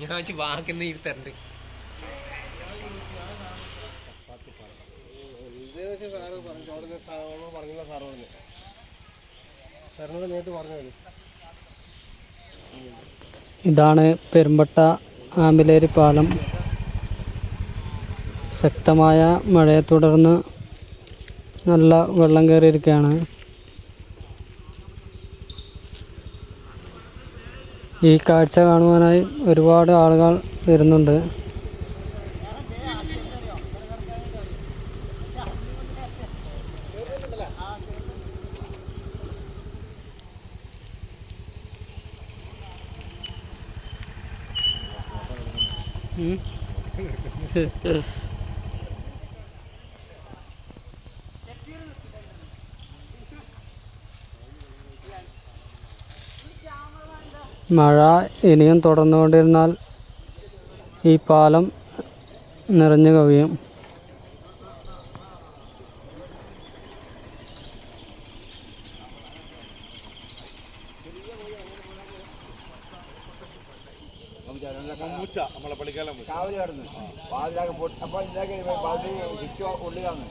ഞാൻ വാക്കുന്ന തരും ഇതാണ് പെരുമ്പട്ട ആമ്പിലേരി പാലം. ശക്തമായ മഴയെ തുടർന്ന് നല്ല വെള്ളം കയറിയിരിക്കുകയാണ്. ഈ കാഴ്ച കാണുവാനായി ഒരുപാട് ആളുകൾ വരുന്നുണ്ട്. മഴ ഇനിയും തുടർന്നുകൊണ്ടിരുന്നാൽ ഈ പാലം നിറഞ്ഞു കവിയും. രാവിലെ കിടന്നു പാതിരാക്ക് പൊട്ടി അപ്പോൾ ഇതാക്കി പാതി ചുറ്റും ഉള്ളിലാണ്.